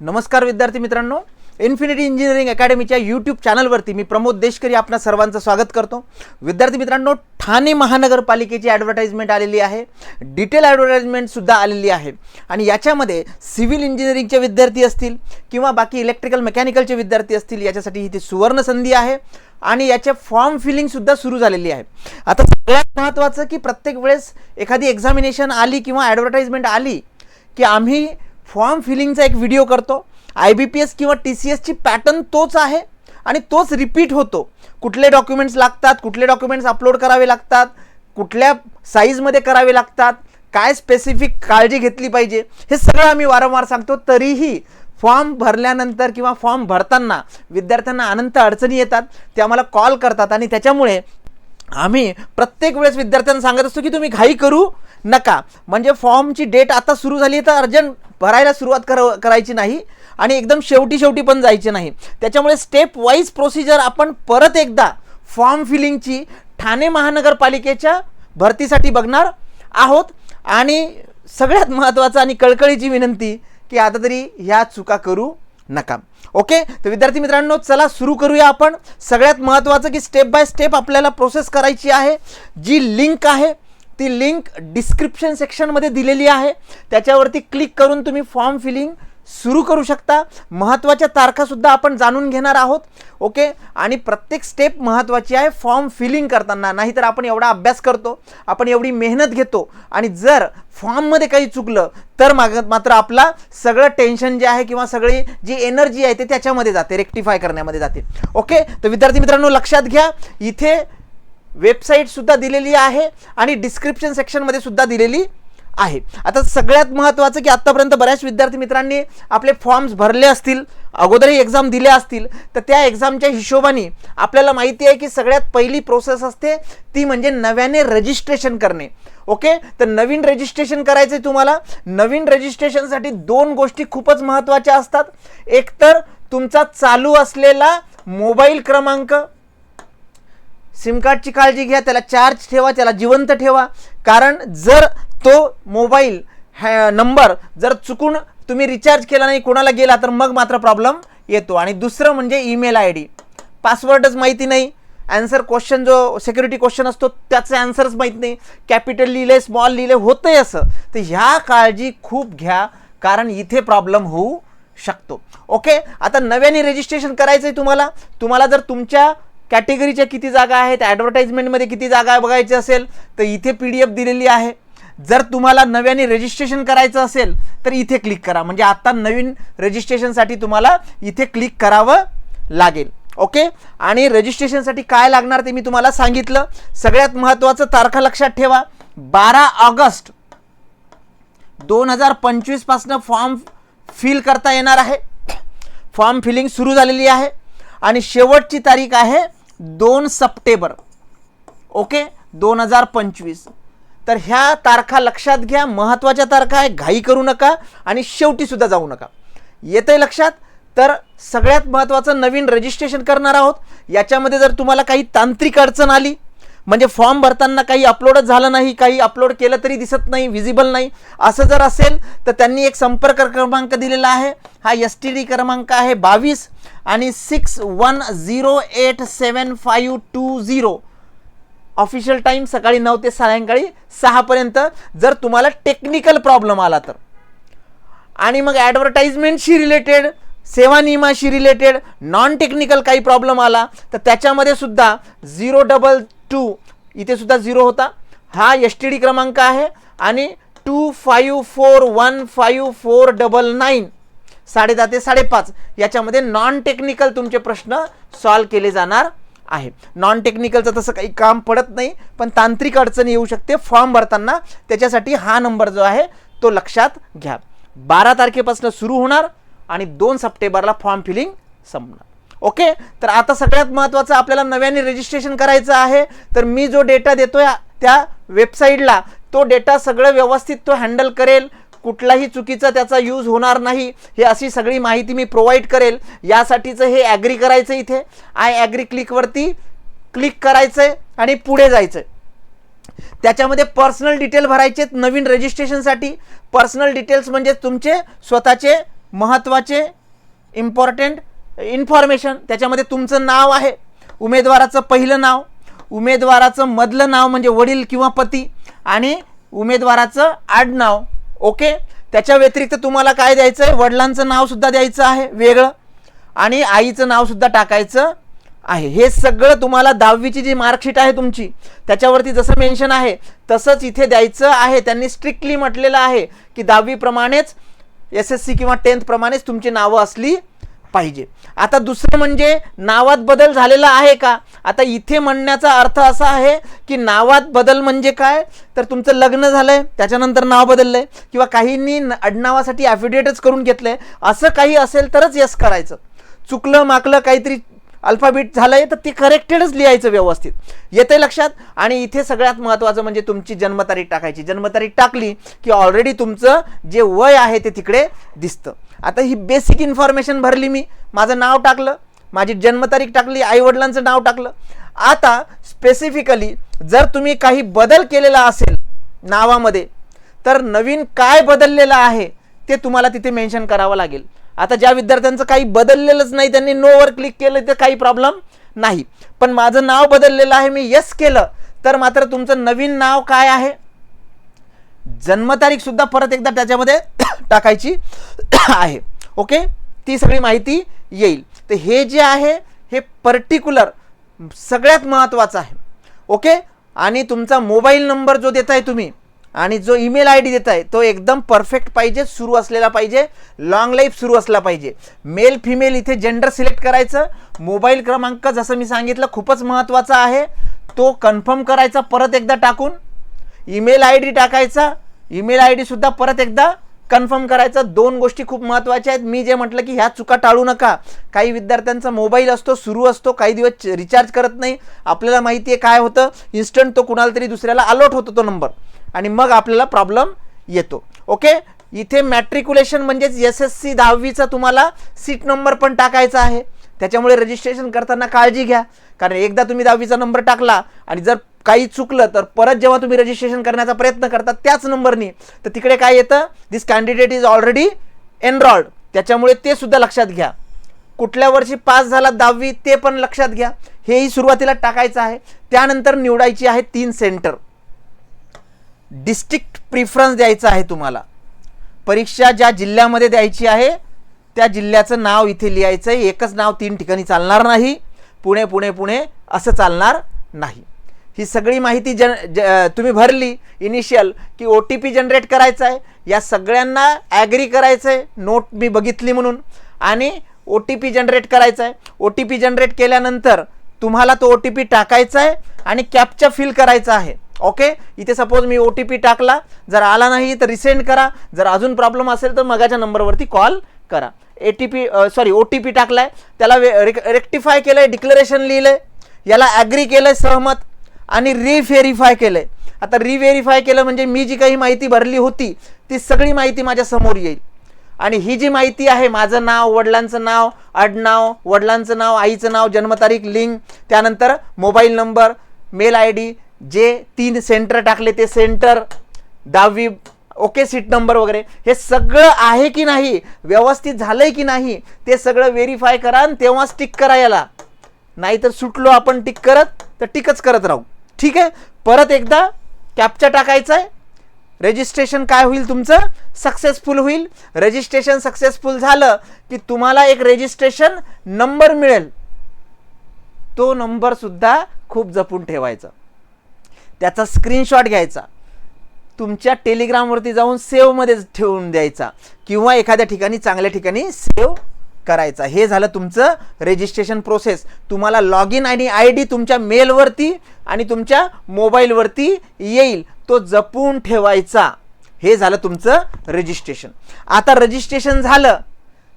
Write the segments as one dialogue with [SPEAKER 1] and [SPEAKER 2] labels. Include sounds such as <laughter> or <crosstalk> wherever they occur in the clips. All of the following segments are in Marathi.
[SPEAKER 1] नमस्कार विद्यार्थी मित्रांनो. इन्फिनिटी इंजिनिअरिंग अकॅडमीच्या यूट्यूब चॅनलवरती मी प्रमोद देशकरी आपणा सर्वांचं स्वागत करतो. विद्यार्थी मित्रांनो ठाणे महानगरपालिकेची ॲडव्हर्टाइजमेंट आलेली आहे. डिटेल ॲडव्हर्टाइजमेंटसुद्धा आलेली आहे. आणि याच्यामध्ये सिव्हिल इंजिनिअरिंगचे विद्यार्थी असतील किंवा बाकी इलेक्ट्रिकल मेकॅनिकलचे विद्यार्थी असतील याच्यासाठी ही ती सुवर्ण संधी आहे. आणि याचे फॉर्म फिलिंगसुद्धा सुरू झालेली आहे. आता सगळ्यात महत्त्वाचं की प्रत्येक वेळेस एखादी एक्झामिनेशन आली किंवा ॲडव्हर्टाइजमेंट आली की आम्ही फॉर्म फिलिंगचा एक व्हिडिओ करतो. आय बी पी एस किंवा टी सी एसची पॅटर्न तोच आहे आणि तोच रिपीट होतो. कुठले डॉक्युमेंट्स लागतात कुठले डॉक्युमेंट्स अपलोड करावे लागतात कुठल्या साईजमध्ये करावे लागतात काय स्पेसिफिक काळजी घेतली पाहिजे हे सगळं आम्ही वारंवार सांगतो. तरीही फॉर्म भरल्यानंतर किंवा फॉर्म भरताना विद्यार्थ्यांना अनंत अडचणी येतात ते आम्हाला कॉल करतात आणि त्याच्यामुळे आम्ही प्रत्येक वेळेस विद्यार्थ्यांना सांगत असतो की तुम्ही घाई करू नका. म्हणजे फॉर्मची डेट आता सुरू झाली तर अर्जंट भरायला सुरुवात कर करायची नाही आणि एकदम शेवटी शेवटी पण जायचे नाही. त्याच्यामुळे स्टेप वाईज प्रोसिजर आपण परत एकदा फॉर्म फिलिंगची ठाणे महानगरपालिकेच्या भरतीसाठी बघणार आहोत. आणि सगळ्यात महत्त्वाचं आणि कळकळीची विनंती की आता तरी ह्या चुका करू. नका. ओके तर विद्यार्थी मित्रांनो चला सुरू करूया आपण. सगळ्यात महत्त्वाचं की स्टेप बाय स्टेप आपल्याला प्रोसेस करायची आहे. जी लिंक आहे ती लिंक डिस्क्रिप्शन सेक्शनमध्ये दिलेली आहे. त्याच्यावरती क्लिक करून तुम्ही फॉर्म फिलिंग सुरू करू शकता. महत्त्वाच्या तारखासुद्धा आपण जाणून घेणार आहोत. ओके? आणि प्रत्येक स्टेप महत्त्वाची आहे. फॉर्म फिलिंग करताना. नाहीतर आपण एवढा अभ्यास करतो. आपण एवढी मेहनत घेतो. आणि जर फॉर्ममध्ये काही चुकलं तर माग मात्र आपला सगळं टेन्शन जे आहे किंवा सगळी जी एनर्जी आहे ते त्याच्यामध्ये जाते. रेक्टिफाय करण्यामध्ये जाते. ओके? तर विद्यार्थी मित्रांनो लक्षात घ्या. इथे वेबसाईटसुद्धा दिलेली आहे. आणि डिस्क्रिप्शन सेक्शनमध्ये सुद्धा दिलेली आहे. आता सगळ्यात महत्त्वाचं की आत्तापर्यंत बऱ्याच विद्यार्थी मित्रांनी आपले फॉर्म्स भरले असतील अगोदरही एक्झाम दिल्या असतील तर त्या एक्झामच्या हिशोबाने आपल्याला माहिती आहे की सगळ्यात पहिली प्रोसेस असते ती म्हणजे नव्याने रजिस्ट्रेशन करणे. ओके तर नवीन रजिस्ट्रेशन करायचं आहे तुम्हाला. नवीन रजिस्ट्रेशनसाठी दोन गोष्टी खूपच महत्त्वाच्या असतात. एकतर तुमचा चालू असलेला मोबाईल क्रमांक. सिम कार्डची काळजी घ्या त्याला चार्ज ठेवा त्याला जिवंत ठेवा. कारण जर तो मोबाईल हॅ नंबर जर चुकून तुम्ही रिचार्ज केला नाही कोणाला गेला तर मग मात्र प्रॉब्लेम येतो. आणि दुसरं म्हणजे ईमेल आय डी पासवर्डच माहिती नाही. ॲन्सर क्वेश्चन जो सिक्युरिटी क्वेश्चन असतो त्याचे ॲन्सरच माहीत नाही. कॅपिटल लिहिले स्मॉल लिहिले आहे असं. तर ह्या काळजी खूप घ्या कारण इथे प्रॉब्लेम होऊ शकतो. ओके आता नव्याने रजिस्ट्रेशन करायचं आहे तुम्हाला. तुम्हाला जर तुमच्या कॅटेगरीच्या किती जागा आहेत ॲडव्हर्टाइजमेंटमध्ये किती जागा बघायची असेल तर इथे पी डी एफ दिलेली आहे. जर तुम्हाला नव्याने रजिस्ट्रेशन करायचं असेल तर इथे क्लिक करा. म्हणजे आता नवीन रजिस्ट्रेशनसाठी तुम्हाला इथे क्लिक करावं लागेल. ओके आणि रजिस्ट्रेशनसाठी काय लागणार ते मी तुम्हाला सांगितलं. सगळ्यात महत्त्वाचं तारखा लक्षात ठेवा. बारा ऑगस्ट दोन हजार पंचवीसपासनं फॉर्म फिल करता येणार आहे. फॉर्म फिलिंग सुरू झालेली आहे. आणि शेवटची तारीख आहे दोन सप्टेंबर. ओके दोन हजार पंचवीस. तर ह्या तारखा लक्षात घ्या. महत्त्वाच्या तारखा आहे घाई करू नका आणि शेवटीसुद्धा जाऊ नका. येतं आहे लक्षात? तर सगळ्यात महत्त्वाचं नवीन रजिस्ट्रेशन करणार आहोत. याच्यामध्ये जर तुम्हाला काही तांत्रिक अडचण आली म्हणजे फॉर्म भरताना काही अपलोडच झालं नाही काही अपलोड केलं तरी दिसत नाही व्हिजिबल नाही असं जर असेल तर त्यांनी एक संपर्क क्रमांक दिलेला आहे. हा एस टी डी क्रमांक आहे बावीस आणि six one zero eight seven five two zero official time सकाळी नऊ ते सायंकाळी सहापर्यंत जर तुम्हाला टेक्निकल प्रॉब्लेम आला तर. आणि मग ॲडव्हर्टाइजमेंटशी रिलेटेड सेवा नियमाशी रिलेटेड नॉन टेक्निकल काही प्रॉब्लेम आला तर त्याच्यामध्ये सुद्धा झिरो डबल टू इथे सुद्धा झिरो होता. हा एस टी डी क्रमांक आहे आणि two five four one five four double nine साडे दहा ते साडेपाच याच्यामध्ये नॉन टेक्निकल तुमचे प्रश्न सॉल्व केले जाणार आहे. नॉन टेक्निकलचं तसं काही काम पडत नाही पण तांत्रिक अडचण येऊ शकते. फॉर्म भरताना त्याच्यासाठी हा नंबर जो आहे तो लक्षात घ्या. बारा तारखेपासून सुरू होणार आणि दोन सप्टेंबरला फॉर्म फिलिंग संपणार. ओके? तर आता सगळ्यात महत्त्वाचं आपल्याला नव्याने रजिस्ट्रेशन करायचं आहे. तर मी जो डेटा देतोय त्या वेबसाईटला तो डेटा सगळं व्यवस्थित तो हँडल करेल. कुठलाही चुकीचा त्याचा यूज होणार नाही. हे अशी सगळी माहिती मी प्रोव्हाइड करेल. यासाठीचं हे ॲग्री करायचं इथे. आय ॲग्री क्लिकवरती क्लिक करायचं आहे आणि पुढे जायचं आहे त्याच्यामध्ये पर्सनल डिटेल भरायचे नवीन रजिस्ट्रेशनसाठी पर्सनल डिटेल्स म्हणजे तुमचे स्वतःचे महत्त्वाचे इम्पॉर्टंट इन्फॉर्मेशन त्याच्यामध्ये तुमचं नाव आहे. उमेदवाराचं पहिलं नाव. उमेदवाराचं मधलं नाव म्हणजे वडील किंवा पती. आणि उमेदवाराचं आडनाव. ओके? त्याच्या व्यतिरिक्त तुम्हाला काय द्यायचं आहे वडिलांचं नावसुद्धा द्यायचं आहे वेगळं. आणि आईचं नावसुद्धा टाकायचं आहे. हे सगळं तुम्हाला दहावीची जी मार्कशीट आहे तुमची त्याच्यावरती जसं मेन्शन आहे तसंच इथे द्यायचं आहे. त्यांनी स्ट्रिक्टली म्हटलेलं आहे की दहावीप्रमाणेच एस एस सी किंवा टेन्थप्रमाणेच तुमची नावं असली पाहिजे. आता दुसरं म्हणजे नावात बदल झालेला आहे का? आता इथे म्हणण्याचा अर्थ असा आहे की नावात बदल म्हणजे काय? तर तुमचं लग्न झालं आहे त्याच्यानंतर नाव बदललं आहे किंवा काहींनी न- आडनावासाठी ॲफिडेटच करून आहे असं काही असेल तरच यस करायचं. चुकलं माकलं काहीतरी अल्फाबेट आहे तर ते करेक्टेडच लिहायचं व्यवस्थित. येते लक्षात? आणि इथे सगळ्यात महत्त्वाचं म्हणजे तुमची जन्मतारीख टाकायची. जन्मतारीख टाकली की ऑलरेडी तुमचं जे वय आहे ते तिकडे दिसतं. आता ही बेसिक इन्फॉर्मेशन भरली मी. माझं नाव टाकलं. माझी जन्मतारीख टाकली. आईवडिलांचं नाव टाकलं. आता स्पेसिफिकली जर तुम्ही काही बदल केलेला असेल नावामध्ये तर नवीन काय बदललेलं आहे ते तुम्हाला तिथे मेन्शन करावं लागेल. आता ज्या विद्यार्थ्यांचं काही बदललेलंच नाही त्यांनी नोवर क्लिक केलं तर काही प्रॉब्लेम नाही. पण माझं नाव बदललेलं आहे मी यस केलं तर मात्र तुमचं नवीन नाव काय आहे? जन्मतारीख सुद्धा परत एकदा त्याच्यामध्ये <coughs> टाकायची <coughs> आहे. ओके ती सगळी माहिती येईल. तर हे जे आहे हे पर्टिक्युलर सगळ्यात महत्त्वाचं आहे. ओके आणि तुमचा मोबाईल नंबर जो देताय तुम्ही आणि जो ईमेल आय डी देताय तो एकदम परफेक्ट पाहिजे सुरू असलेला पाहिजे लॉंग लाईफ सुरू असला पाहिजे. मेल फिमेल इथे जेंडर सिलेक्ट करायचं. मोबाईल क्रमांक जसं मी सांगितलं खूपच महत्त्वाचा आहे. तो कन्फर्म करायचा परत एकदा टाकून. ईमेल आय डी टाकायचा ईमेल आय डीसुद्धा परत एकदा कन्फर्म करायचा. दोन गोष्टी खूप महत्त्वाच्या आहेत. मी जे म्हटलं की ह्या चुका टाळू नका. काही विद्यार्थ्यांचा मोबाईल असतो सुरू असतो काही दिवस रिचार्ज करत नाही. आपल्याला माहिती आहे काय होतं? इन्स्टंट तो कुणाला तरी दुसऱ्याला अलॉट होतो तो नंबर आणि मग आपल्याला प्रॉब्लेम येतो. ओके इथे मॅट्रिक्युलेशन म्हणजेच एस एस सी दहावीचा तुम्हाला सीट नंबर पण टाकायचा आहे. त्याच्यामुळे रजिस्ट्रेशन करताना काळजी घ्या. कारण एकदा तुम्ही दहावीचा नंबर टाकला आणि जर काही चुकलं तर परत जेव्हा तुम्ही रजिस्ट्रेशन करण्याचा प्रयत्न करता त्याच नंबरनी तर तिकडे काय येतं? This candidate is already enrolled त्याच्यामुळे ते सुद्धा लक्षात घ्या. कुठल्या वर्षी पास झाला दहावी ते पण लक्षात घ्या. हेही सुरुवातीला टाकायचं आहे. त्यानंतर निवडायची आहे तीन सेंटर डिस्ट्रिक्ट प्रिफरन्स द्यायचा आहे तुम्हाला. परीक्षा ज्या जिल्ह्यामध्ये द्यायची आहे त्या जिल्ह्याचं नाव इथे लिहायचं आहे एकच नाव तीन ठिकाणी चालणार नाही. पुणे पुणे पुणे असं चालणार नाही. ही सगळी माहिती जन ज तुम्ही भरली इनिशियल की ओ टी पी जनरेट करायचा आहे या सगळ्यांना ॲग्री करायचं आहे नोट मी बघितली म्हणून. आणि ओ टी पी जनरेट करायचा आहे ओ टी पी जनरेट केल्यानंतर तुम्हाला तो ओ टी पी टाकायचा आहे आणि कॅपचा फिल करायचा आहे. ओके इथे सपोज मी ओ टी पी टाकला. जर आला नाही तर रिसेंड करा. जर अजून प्रॉब्लेम असेल तर मगाच्या नंबरवरती कॉल करा. A T P sorry O T P टाकलाय. त्याला रेक्टिफाय केलं आहे डिक्लरेशन लिहिलं आहे याला ॲग्री केलं आहे सहमत. आणि रिव्हेरीफाय केलं आहे आता रिव्हेरीफाय केलं म्हणजे मी जी काही माहिती भरली होती ती सगळी माहिती माझ्यासमोर येईल. आणि ही जी माहिती आहे माझं नाव वडिलांचं नाव आडनाव वडिलांचं नाव आईचं नाव जन्मतारीख लिंक त्यानंतर mobile number mail I D जे तीन सेंटर टाकले ते सेंटर दहावी ओके सीट नंबर वगैरे हे सगळं आहे की नाही व्यवस्थित झालंय की नाही ते सगळं व्हेरीफाय करा आणि तेव्हाच टिक करा याला. नाहीतर सुटलो आपण टिक करत तर टिकच करत राहू. ठीक आहे? परत एकदा कॅप्चा टाकायचा आहे रजिस्ट्रेशन काय होईल तुमचं? सक्सेसफुल होईल. रजिस्ट्रेशन सक्सेसफुल झालं की तुम्हाला एक रजिस्ट्रेशन नंबर मिळेल. तो नंबर सुद्धा खूप जपून ठेवायचा. त्याचा स्क्रीनशॉट घ्यायचा. तुमच्या टेलिग्रामवरती जाऊन सेवमध्ये ठेवून द्यायचा. किंवा एखाद्या ठिकाणी चांगल्या ठिकाणी सेव्ह करायचा. हे झालं तुमचं रजिस्ट्रेशन प्रोसेस तुम्हाला लॉग इन आणि आय डी तुमच्या मेलवरती आणि तुमच्या मोबाईलवरती येईल. तो जपून ठेवायचा. हे झालं तुमचं रजिस्ट्रेशन आता रजिस्ट्रेशन झालं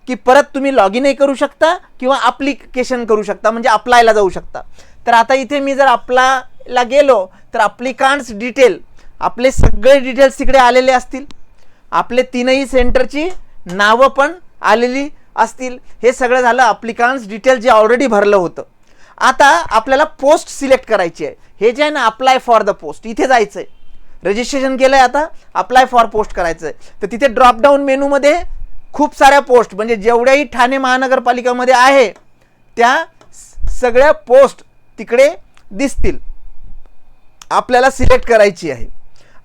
[SPEAKER 1] की परत तुम्ही लॉग इनही करू शकता किंवा अप्लिकेशन करू शकता म्हणजे अप्लायला जाऊ शकता. तर आता इथे मी जर अप्लायला गेलो तर अप्लिकांट्स डिटेल आपले सगळे डिटेल्स तिकडे आलेले असतील. आपले तीनही सेंटरची नावं पण आलेली असतील हे सगळं झालं अप्लिकांट्स डिटेल जे ऑलरेडी भरलं होतं. आता आपल्याला पोस्ट सिलेक्ट करायची आहे. हे जे आहे ना अप्लाय फॉर द पोस्ट इथे जायचं आहे रजिस्ट्रेशन केलं आहे आता अप्लाय फॉर पोस्ट करायचं आहे तर तिथे ड्रॉपडाऊन मेनूमध्ये खूप साऱ्या पोस्ट म्हणजे जेवढ्याही ठाणे महानगरपालिकामध्ये आहे त्या सगळ्या पोस्ट तिकडे दिसतील. आपल्याला सिलेक्ट करायची आहे.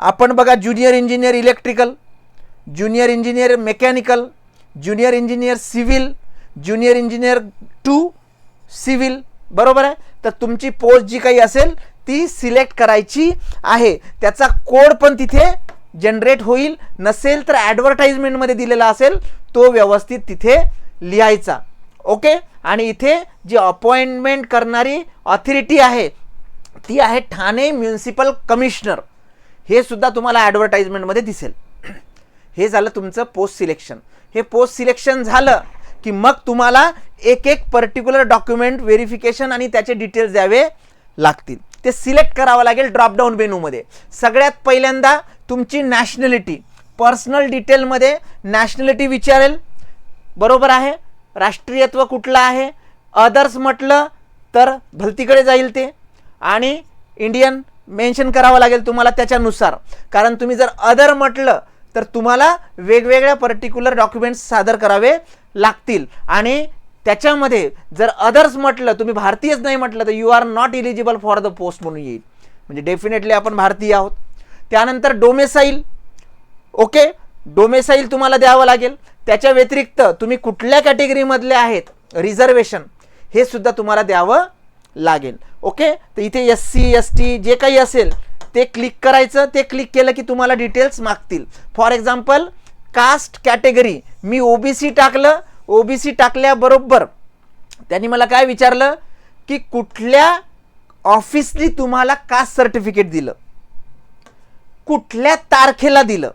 [SPEAKER 1] आपण बघा junior engineer electrical junior engineer mechanical junior engineer civil junior engineer two civil बरोबर आहे? तर तुमची पोस्ट जी काही असेल ती सिलेक्ट करायची आहे. त्याचा कोड पण तिथे जनरेट होईल. नसेल तर ॲडव्हर्टाईजमेंटमध्ये दिलेला असेल तो व्यवस्थित तिथे लिहायचा. ओके? आणि इथे जी अपॉइंटमेंट करणारी ऑथॉरिटी आहे ती आहे ठाणे म्युन्सिपल कमिशनर हे सुद्धा तुम्हाला ॲडव्हर्टाइजमेंटमध्ये दिसेल. हे झालं तुमचं पोस्ट सिलेक्शन हे पोस्ट सिलेक्शन झालं की मग तुम्हाला एक एक पर्टिक्युलर डॉक्युमेंट व्हेरिफिकेशन आणि त्याचे डिटेल्स द्यावे लागतील. ते सिलेक्ट करावं लागेल ड्रॉपडाऊन मेनूमध्ये सगळ्यात पहिल्यांदा तुमची नॅशनॅलिटी पर्सनल डिटेलमध्ये नॅशनॅलिटी विचारेल. बरोबर आहे? राष्ट्रीयत्व कुठलं आहे? अदर्स म्हटलं तर भलतीकडे जाईल ते. आणि इंडियन मेन्शन करावं लागेल तुम्हाला त्याच्यानुसार. कारण तुम्ही जर अदर म्हटलं तर तुम्हाला वेगवेगळ्या पर्टिक्युलर डॉक्युमेंट्स सादर करावे लागतील. आणि त्याच्यामध्ये जर अदर्स म्हटलं तुम्ही भारतीयच नाही म्हटलं तर you are not eligible for the post म्हणून येईल. म्हणजे डेफिनेटली आपण भारतीय आहोत. त्यानंतर डोमेसाईल ओके? डोमेसाईल तुम्हाला द्यावं लागेल. त्याच्या व्यतिरिक्त तुम्ही कुठल्या कॅटेगरीमधले आहेत? रिझर्वेशन हे सुद्धा तुम्हाला द्यावं लागेल. ओके? तर इथे एस सी एस टी जे काही असेल ते क्लिक करायचं ते क्लिक केलं की तुम्हाला डिटेल्स मागतील. फॉर एक्झाम्पल कास्ट कॅटेगरी मी ओबीसी टाकलं. ओबीसी टाकल्याबरोबर त्यांनी मला काय विचारलं? की कुठल्या ऑफिसनी तुम्हाला कास्ट सर्टिफिकेट दिलं? कुठल्या तारखेला दिलं?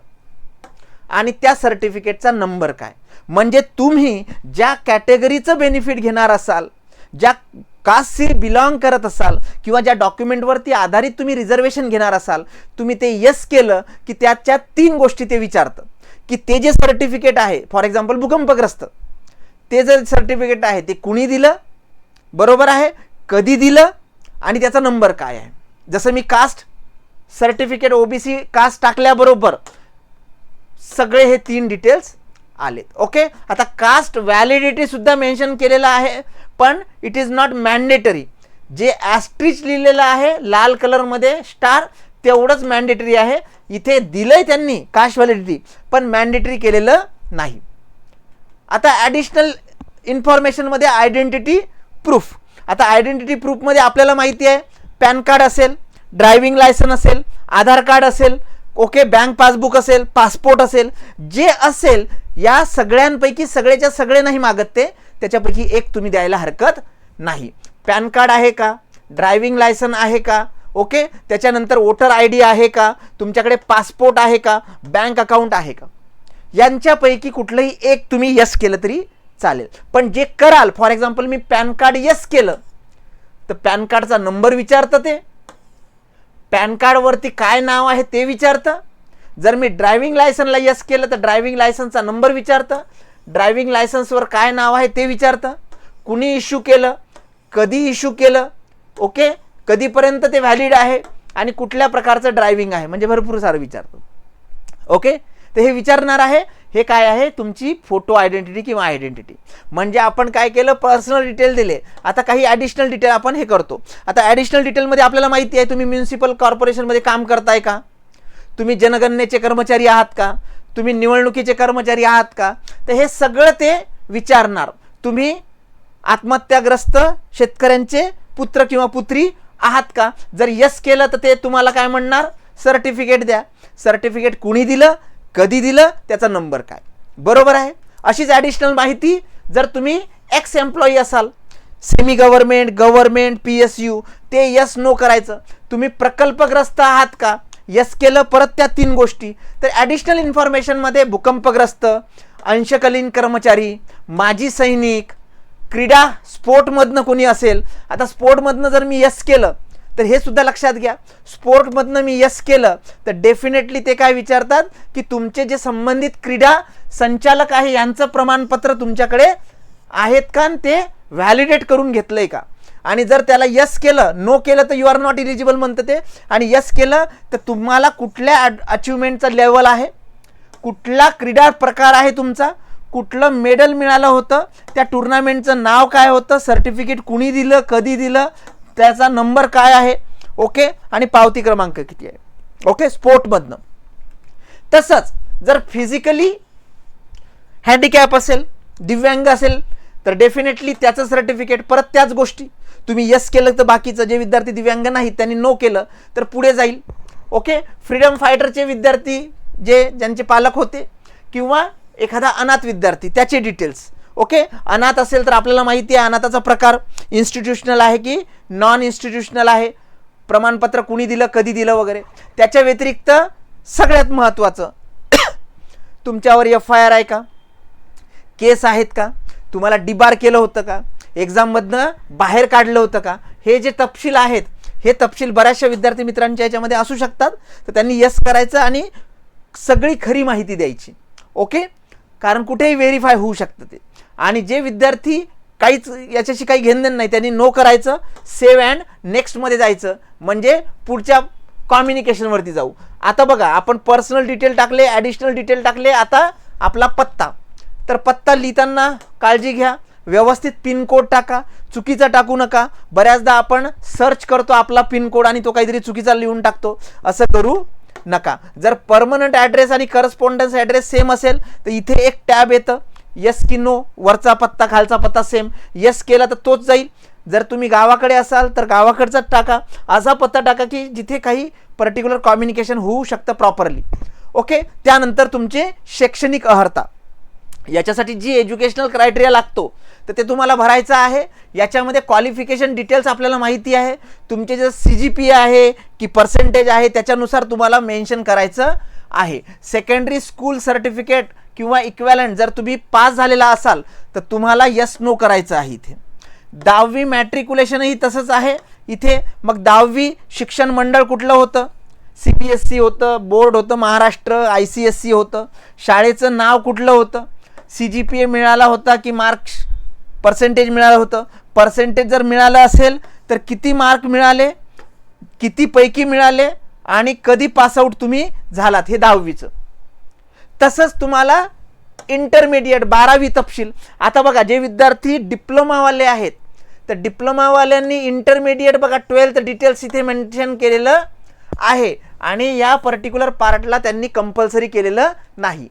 [SPEAKER 1] आणि त्या सर्टिफिकेटचा नंबर काय? म्हणजे तुम्ही ज्या कॅटेगरीचं बेनिफिट घेणार असाल ज्या कास्टशी बिलॉंग करत असाल किंवा ज्या डॉक्युमेंटवरती आधारित तुम्ही रिझर्वेशन घेणार असाल तुम्ही ते यस केलं की त्याच्या तीन गोष्टी ते विचारतं की ते जे सर्टिफिकेट आहे फॉर एक्झाम्पल भूकंपग्रस्त ते जर सर्टिफिकेट आहे ते कुणी दिलं? बरोबर आहे? कधी दिलं? आणि त्याचा नंबर काय आहे? जसं मी कास्ट सर्टिफिकेट ओबीसी कास्ट टाकल्याबरोबर सगळे हे तीन डिटेल्स आलेत. ओके आता कास्ट व्हॅलिडिटी सुद्धा मेन्शन केलेलं आहे. पण इट इज नॉट मॅन्डेटरी जे ॲस्ट्रिच लिहिलेलं आहे लाल कलरमध्ये स्टार तेवढंच मॅन्डेटरी आहे. इथे दिलंय त्यांनी काश व्हॅलिडिटी पण मॅन्डेटरी केलेलं नाही. आता ॲडिशनल इन्फॉर्मेशनमध्ये आयडेंटिटी प्रूफ आता आयडेंटिटी प्रूफमध्ये आपल्याला माहिती आहे पॅन कार्ड असेल ड्रायव्हिंग लायसन असेल आधार कार्ड असेल ओके बँक पासबुक असेल पासपोर्ट असेल जे असेल या सगळ्यांपैकी सगळेच्या सगळे नाही मागत ते. त्याच्यापैकी एक तुम्ही द्यायला हरकत नाही. पॅन कार्ड आहे का? ड्रायव्हिंग लायसन आहे का? ओके? त्याच्यानंतर वोटर आय डी आहे का? तुमच्याकडे पासपोर्ट आहे का? बँक अकाउंट आहे का? यांच्यापैकी कुठलंही एक तुम्ही यस केलं तरी चालेल. पण जे कराल फॉर एक्झाम्पल मी पॅन कार्ड यस केलं तर पॅन कार्डचा नंबर विचारतं ते. पॅन कार्डवरती काय नाव आहे ते विचारतं. जर मी ड्रायव्हिंग लायसनला यस केलं तर ड्रायव्हिंग लायसनचा नंबर विचारतं. ड्रायव्हिंग लायसन्सवर काय नाव आहे ते विचारतं. कुणी इश्यू केलं कधी इश्यू केलं ओके? कधीपर्यंत ते व्हॅलिड आहे आणि कुठल्या प्रकारचं ड्रायव्हिंग आहे म्हणजे भरपूर सारं विचारतो. ओके? तर हे विचारणार आहे हे काय आहे? तुमची फोटो आयडेंटिटी किंवा आयडेंटिटी म्हणजे आपण काय केलं? पर्सनल डिटेल दिले. आता काही ॲडिशनल डिटेल आपण हे करतो. आता ॲडिशनल डिटेलमध्ये आपल्याला माहिती आहे तुम्ही म्युन्सिपल कॉर्पोरेशनमध्ये काम करताय का? तुम्ही जनगणनेचे कर्मचारी आहात का? तुम्ही निवडणुकीचे कर्मचारी आहात का? तर हे सगळं ते विचारणार. तुम्ही आत्महत्याग्रस्त शेतकऱ्यांचे पुत्र किंवा पुत्री आहात का? जर यस केलं तर ते तुम्हाला काय म्हणणार? सर्टिफिकेट द्या. सर्टिफिकेट कुणी दिलं? कधी दिलं? त्याचा नंबर काय? बरोबर आहे? अशीच ॲडिशनल माहिती जर तुम्ही एक्स एम्प्लॉई असाल semi government government P S U ते यस नो करायचं. तुम्ही प्रकल्पग्रस्त आहात का? यस केलं परत त्या तीन गोष्टी. तर ॲडिशनल इन्फॉर्मेशनमध्ये भूकंपग्रस्त अंशकालीन कर्मचारी माजी सैनिक क्रीडा स्पोर्टमधनं कोणी असेल आता स्पोर्टमधनं जर मी यस केलं तर हे सुद्धा लक्षात घ्या. स्पोर्टमधनं मी यस केलं तर डेफिनेटली ते काय विचारतात की तुमचे जे संबंधित क्रीडा संचालक आहे यांचं प्रमाणपत्र तुमच्याकडे आहेत का? आणि ते व्हॅलिडेट करून घेतलंय का? आणि जर त्याला यस केलं नो केलं तर यू आर नॉट इलिजिबल म्हणतं ते. आणि यस केलं तर तुम्हाला कुठल्या अचिव्हमेंटचा लेवल आहे? कुठला क्रीडा प्रकार आहे तुमचा? कुठलं मेडल मिळालं होतं? त्या टुर्नामेंटचं नाव काय होतं? सर्टिफिकेट कुणी दिलं? कधी दिलं? त्याचा नंबर काय आहे? ओके आणि पावती क्रमांक किती आहे? ओके स्पोर्टमधनं तसंच जर फिजिकली हँडिकॅप असेल दिव्यांग असेल तर डेफिनेटली त्याचं सर्टिफिकेट परत त्याच गोष्टी. तुम्ही यस केलं तर बाकीचं जे विद्यार्थी दिव्यांग नाहीत त्यांनी नो केलं तर पुढे जाईल. ओके फ्रीडम फायटरचे विद्यार्थी जे ज्यांचे पालक होते किंवा एखादा अनाथ विद्यार्थी त्याचे डिटेल्स ओके अनाथ असेल तर आपल्याला माहिती आहे अनाथाचा प्रकार इन्स्टिट्यूशनल आहे की नॉन इन्स्टिट्यूशनल आहे? प्रमाणपत्र कुणी दिलं कधी दिलं वगैरे? त्याच्या व्यतिरिक्त सगळ्यात महत्त्वाचं <coughs> तुमच्यावर एफ आय आर आहे का? केस आहेत का? तुम्हाला डिबार केलं होतं का? एक्झाममधनं बाहेर काढलं होतं का? हे जे तपशील आहेत हे तपशील बऱ्याचशा विद्यार्थी मित्रांच्या याच्यामध्ये असू शकतात. तर त्यांनी यस करायचं आणि सगळी खरी माहिती द्यायची. ओके कारण कुठेही व्हेरीफाय होऊ शकतं ते. आणि जे विद्यार्थी काहीच याच्याशी काही घेणं नाही त्यांनी नो करायचं. सेव्ह अँड नेक्स्टमध्ये जायचं. म्हणजे पुढच्या कॉम्युनिकेशनवरती जाऊ. आता बघा आपण पर्सनल डिटेल टाकले ॲडिशनल डिटेल टाकले आता आपला पत्ता. तर पत्ता लिहिताना काळजी घ्या. व्यवस्थित पिनकोड टाका चुकीचा टाकू नका. बऱ्याचदा आपण सर्च करतो आपला पिनकोड आणि तो काहीतरी चुकीचा लिहून टाकतो. असं करू नका. जर परमनंट ॲड्रेस आणि करस्पॉन्डन्स ॲड्रेस सेम असेल तर इथे एक टॅब येतं. यस की नो वरचा पत्ता खालचा पत्ता सेम यस केला तर तोच जाईल. जर तुम्ही गावाकडे असाल तर गावाकडचाच टाका. असा पत्ता टाका की जिथे काही पर्टिक्युलर कम्युनिकेशन होऊ शकतं प्रॉपरली ओके त्यानंतर तुमचे शैक्षणिक अर्हता याच्यासाठी जी एज्युकेशनल क्रायटेरिया लागतो तर ते तुम्हाला भरायचं आहे. याच्यामध्ये क्वालिफिकेशन डिटेल्स आपल्याला माहिती आहे. तुमचे जे सी जी पी आहे की पर्सेंटेज आहे त्याच्यानुसार तुम्हाला मेन्शन करायचं आहे. सेकंडरी स्कूल सर्टिफिकेट किंवा इक्वॅलंट जर तुम्ही पास झालेला असाल तर तुम्हाला यस नो करायचं आहे इथे. दहावी मॅट्रिक्युलेशनही तसंच आहे. इथे मग दहावी शिक्षण मंडळ कुठलं होतं? सी बी एस सी होतं बोर्ड होतं Maharashtra I C S C होतं. शाळेचं नाव कुठलं होतं? सी जी पी ए मिळाला होता की मार्क्स पर्सेंटेज मिळालं होतं. पर्सेंटेज जर मिळालं असेल तर किती मार्क मिळाले? कितीपैकी मिळाले? आणि कधी पासआउट तुम्ही झालात? हे दहावीचं. तसंच तुम्हाला इंटरमिडिएट बारावी तपशील. आता बघा जे विद्यार्थी डिप्लोमावाले आहेत तर डिप्लोमावाल्यांनी इंटरमिडिएट बघा ट्वेल्थ डिटेल्स इथे मेन्शन केलेलं आहे. आणि या पर्टिक्युलर पार्टला त्यांनी कंपल्सरी केलेलं नाही.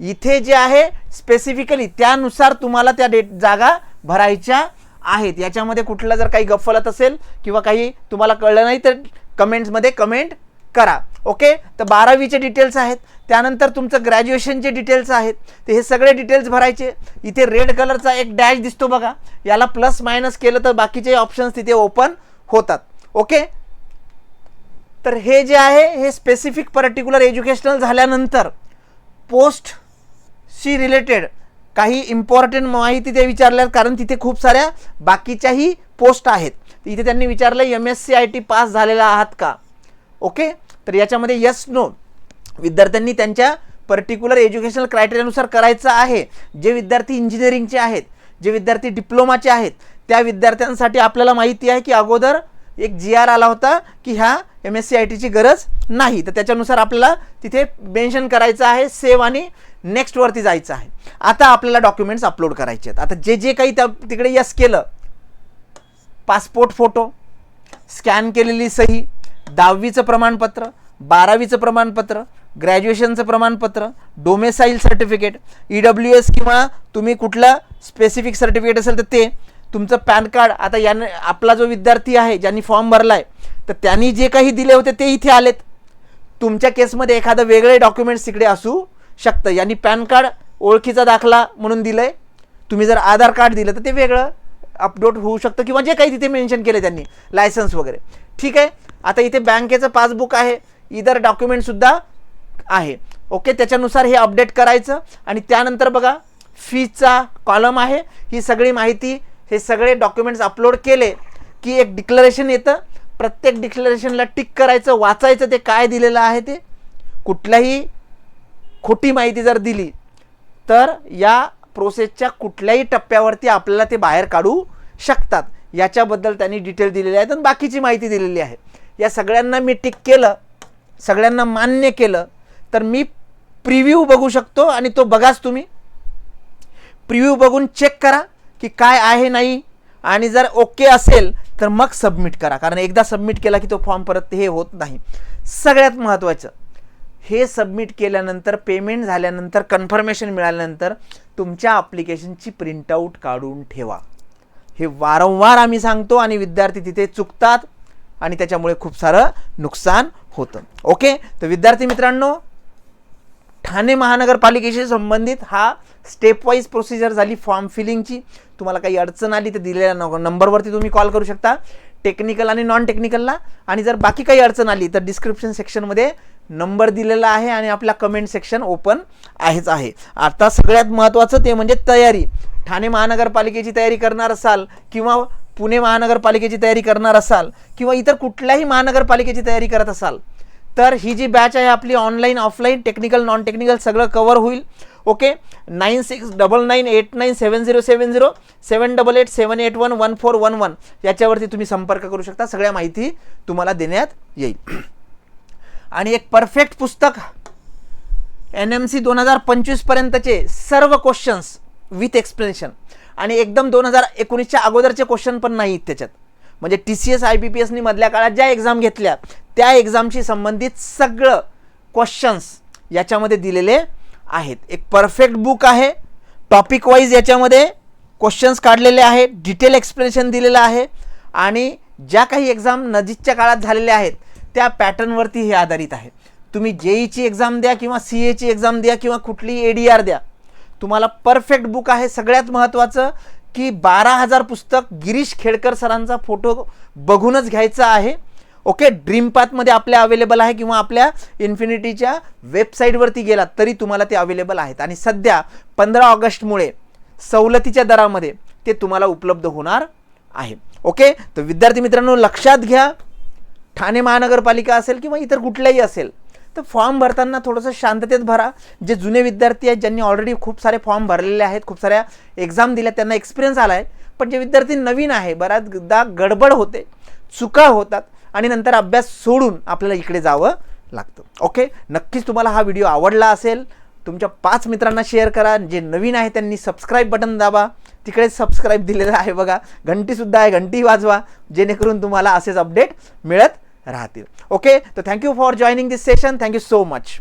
[SPEAKER 1] इथे जे आहे स्पेसिफिकली त्यानुसार तुम्हाला त्या डेट जागा भरायच्या आहेत. याच्यामध्ये कुठलं जर काही गफलत असेल किंवा काही तुम्हाला कळलं नाही तर कमेंट्समध्ये कमेंट करा. ओके? तर बारावीचे डिटेल्स आहेत. त्यानंतर तुमचं ग्रॅज्युएशनचे डिटेल्स आहेत. ते हे सगळे डिटेल्स भरायचे. इथे रेड कलरचा एक डॅश दिसतो बघा. याला प्लस मायनस केलं तर बाकीचे ऑप्शन्स तिथे ओपन होतात. ओके? तर हे जे आहे हे स्पेसिफिक पर्टिक्युलर एज्युकेशनल झाल्यानंतर पोस्टशी रिलेटेड काही इम्पॉर्टंट माहिती ते विचारल्यात कारण तिथे खूप साऱ्या बाकीच्याही पोस्ट आहेत. इथे त्यांनी विचारलं M S C I T pass झालेला आहात का? ओके तर याच्यामध्ये यस नो विद्यार्थ्यांनी त्यांच्या पर्टिक्युलर एज्युकेशनल क्रायटेरियानुसार करायचं आहे. जे विद्यार्थी इंजिनिअरिंगचे आहेत जे विद्यार्थी डिप्लोमाचे आहेत त्या विद्यार्थ्यांसाठी आपल्याला माहिती आहे की अगोदर एक जी आर आला होता की ह्या एम एस सी आय टीची गरज नाही. तर त्याच्यानुसार आपल्याला तिथे मेन्शन करायचं आहे सेव्ह आणि नेक्स्टवरती जायचं आहे. आता आपल्याला डॉक्युमेंट्स अपलोड करायचे आहेत. आता जे जे काही त्या तिकडे यस केलं पासपोर्ट फोटो स्कॅन केलेली सही दहावीचं प्रमाणपत्र बारावीचं प्रमाणपत्र ग्रॅज्युएशनचं प्रमाणपत्र domicile certificate E W S किंवा तुम्ही कुठलं स्पेसिफिक सर्टिफिकेट असेल तर ते तुमचं पॅन कार्ड आता याने आपला जो विद्यार्थी आहे ज्यांनी फॉर्म भरला आहे तर त्यांनी जे काही दिले होते ते इथे आलेत. तुमच्या केसमध्ये एखादं वेगळे डॉक्युमेंट्स तिकडे असू शकतं. यांनी पॅन कार्ड ओळखीचा दाखला म्हणून दिलं आहे तुम्ही जर आधार कार्ड दिलं तर ते वेगळं अपलोड होऊ शकतं किंवा जे काही तिथे मेन्शन केले त्यांनी लायसन्स वगैरे. ठीक आहे? आता इथे बँकेचं पासबुक आहे. इतर डॉक्युमेंटसुद्धा आहे. ओके? त्याच्यानुसार हे अपडेट करायचं. आणि त्यानंतर बघा फीचा कॉलम आहे. ही सगळी माहिती हे सगळे डॉक्युमेंट्स अपलोड केले की एक डिक्लरेशन येतं. प्रत्येक डिक्लरेशनला टिक करायचं वाचायचं ते काय दिलेलं आहे ते? कुठल्याही खोटी माहिती जर दिली तर या प्रोसेसच्या कुठल्याही टप्प्यावरती आपल्याला ते बाहेर काढू शकतात. याच्याबद्दल त्यांनी डिटेल दिलेले आहेत आणि बाकीची माहिती दिलेली आहे. या सगळ्यांना मी टिक केलं सगळ्यांना मान्य केलं तर मी प्रिव्ह्यू बघू शकतो आणि तो बघाच तुम्ही. प्रिव्ह्यू बघून चेक करा. की काय आहे नाही? आणि जर ओके असेल तर मग सबमिट करा. कारण एकदा सबमिट केला की तो फॉर्म परत हे होत नाही. सगळ्यात महत्त्वाचं हे सबमिट केल्यानंतर पेमेंट झाल्यानंतर कन्फर्मेशन मिळाल्यानंतर तुमच्या ॲप्लिकेशनची प्रिंटआउट काढून ठेवा. हे वारंवार आम्ही सांगतो आणि विद्यार्थी तिथे चुकतात आणि त्याच्यामुळे खूप सारं नुकसान होतं. ओके तर विद्यार्थी मित्रांनो ठाणे महानगरपालिकेशी संबंधित हा स्टेप वाईज प्रोसिजर झाली फॉर्म फिलिंगची तुम्हाला काही अडचण आली तर दिलेल्या न- नंबरवरती तुम्ही कॉल करू शकता. टेक्निकल आणि नॉन टेक्निकलला आणि जर बाकी काही अडचण आली तर डिस्क्रिप्शन सेक्शनमध्ये नंबर दिलेला आहे आणि आपला कमेंट सेक्शन ओपन आहेच आहे. आता सगळ्यात महत्त्वाचं ते म्हणजे तयारी. ठाणे महानगरपालिकेची तयारी करणार असाल किंवा पुणे महानगरपालिकेची तयारी करणार असाल किंवा इतर कुठल्याही महानगरपालिकेची तयारी करत असाल तर ही जी बॅच आहे आपली online offline technical non technical सगळं कवर होईल. Okay nine six double nine eight nine seven zero seven zero seven double eight seven eight one one four one one याच्यावरती तुम्ही संपर्क करू शकता. सगळ्या माहिती तुम्हाला देण्यात येईल. आणि एक परफेक्ट पुस्तक. एन एम सी दोन हजार पंचवीसपर्यंतचे सर्व क्वेश्चन्स विथ एक्सप्लेनेशन आणि एकदम दोन हजार एकोणीसच्या अगोदरचे क्वेश्चन पण नाहीत त्याच्यात. म्हणजे T C S I B P एसनी मधल्या काळात ज्या एक्झाम घेतल्या त्या एक्झामशी संबंधित सगळं क्वेश्चन्स याच्यामध्ये दिलेले आहेत. एक परफेक्ट बुक आहे. टॉपिक वाईज याच्यामध्ये क्वेश्चन्स काढलेले आहेत. डिटेल एक्सप्लेनेशन दिलेलं आहे. आणि ज्या काही एक्झाम नजीकच्या काळात झालेल्या आहेत त्या पॅटर्नवरती हे आधारित आहे. तुम्ही जेईची एक्झाम द्या किंवा सी एची एक्झाम द्या किंवा कुठलीही ए डी आर द्या. तुम्हाला परफेक्ट बुक आहे. सगळ्यात महत्त्वाचं की बारा हजार पुस्तक गिरीश खेडकर सरांचा फोटो बघूनच घ्यायचा आहे. ओके ड्रीम पाथमध्ये आपल्या अवेलेबल आहे किंवा आपल्या इन्फिनिटीच्या वेबसाईटवरती गेलात तरी तुम्हाला ते अवेलेबल आहेत. आणि सध्या पंधरा ऑगस्टमुळे सवलतीच्या दरामध्ये ते तुम्हाला उपलब्ध होणार आहे. ओके तर विद्यार्थी मित्रांनो लक्षात घ्या. ठाणे महानगरपालिका असेल किंवा इतर कुठल्याही असेल तर फॉर्म भरताना थोडंसं शांततेत भरा. जे जुने विद्यार्थी आहेत ज्यांनी ऑलरेडी खूप सारे फॉर्म भरलेले आहेत खूप साऱ्या एक्झाम दिल्या त्यांना एक्सपिरियन्स आला आहे पण जे विद्यार्थी नवीन आहे बऱ्याचदा गडबड होते चुका होतात. आणि नंतर अभ्यास सोडून आपल्याला इकडे जावं लागतं. ओके नक्कीच तुम्हाला हा व्हिडिओ आवडला असेल तुमच्या पाच मित्रांना शेअर करा जे नवीन आहे त्यांनी सबस्क्राईब बटन दाबा. तिकडे सबस्क्राईब दिलेलं आहे बघा. घंटीसुद्धा आहे घंटी वाजवा जेणेकरून तुम्हाला असेच अपडेट मिळत राहतील. ओके तर thank you for joining this session thank you so much